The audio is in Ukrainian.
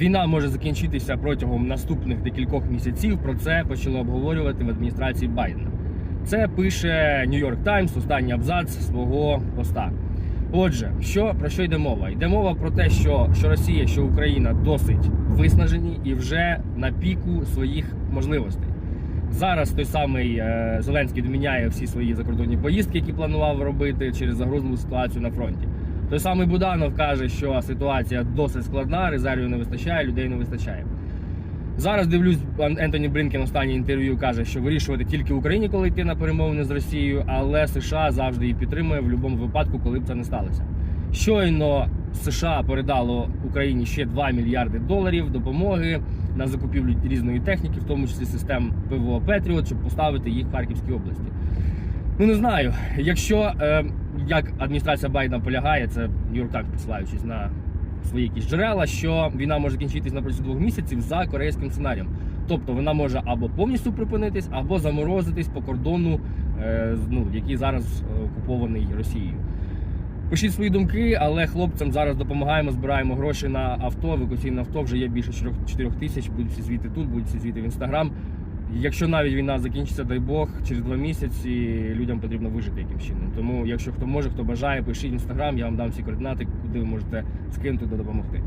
Війна може закінчитися протягом наступних декількох місяців. Про це почали обговорювати в адміністрації Байдена. Це пише York Times, останній абзац свого поста. Отже, що про що йде мова? Йде мова про те, що, що Росія, що Україна досить виснажені і вже на піку своїх можливостей. Зараз той самий е, Зеленський доміняє всі свої закордонні поїздки, які планував робити через загрозливу ситуацію на фронті. Той самий Буданов каже, що ситуація досить складна, резервів не вистачає, людей не вистачає. Зараз дивлюсь, Ентоні Блінкен останнє інтерв'ю каже, що вирішувати тільки Україні, коли йти на перемовини з Росією, але США завжди її підтримує в будь-якому випадку, коли б це не сталося. Щойно США передало Україні ще 2 мільярди доларів допомоги на закупівлю різної техніки, в тому числі систем ПВО Петріот, щоб поставити їх в Харківській області. Ну не знаю. Якщо е, як адміністрація Байдена полягає, це Нью-Йорк посилаючись на свої якісь джерела, що війна може закінчитись на протязі двох місяців за корейським сценарієм. Тобто вона може або повністю припинитись, або заморозитись по кордону, е, ну, який зараз е, окупований Росією. Пишіть свої думки, але хлопцям зараз допомагаємо, збираємо гроші на авто. Евакуаційне авто вже є більше 4 тисяч. Будуть всі звіти тут, будуть всі звіти в інстаграм. Якщо навіть війна закінчиться, дай Бог, через два місяці людям потрібно вижити яким чином. Тому, якщо хто може, хто бажає, пишіть в інстаграм, я вам дам всі координати, куди ви можете скинути та допомогти.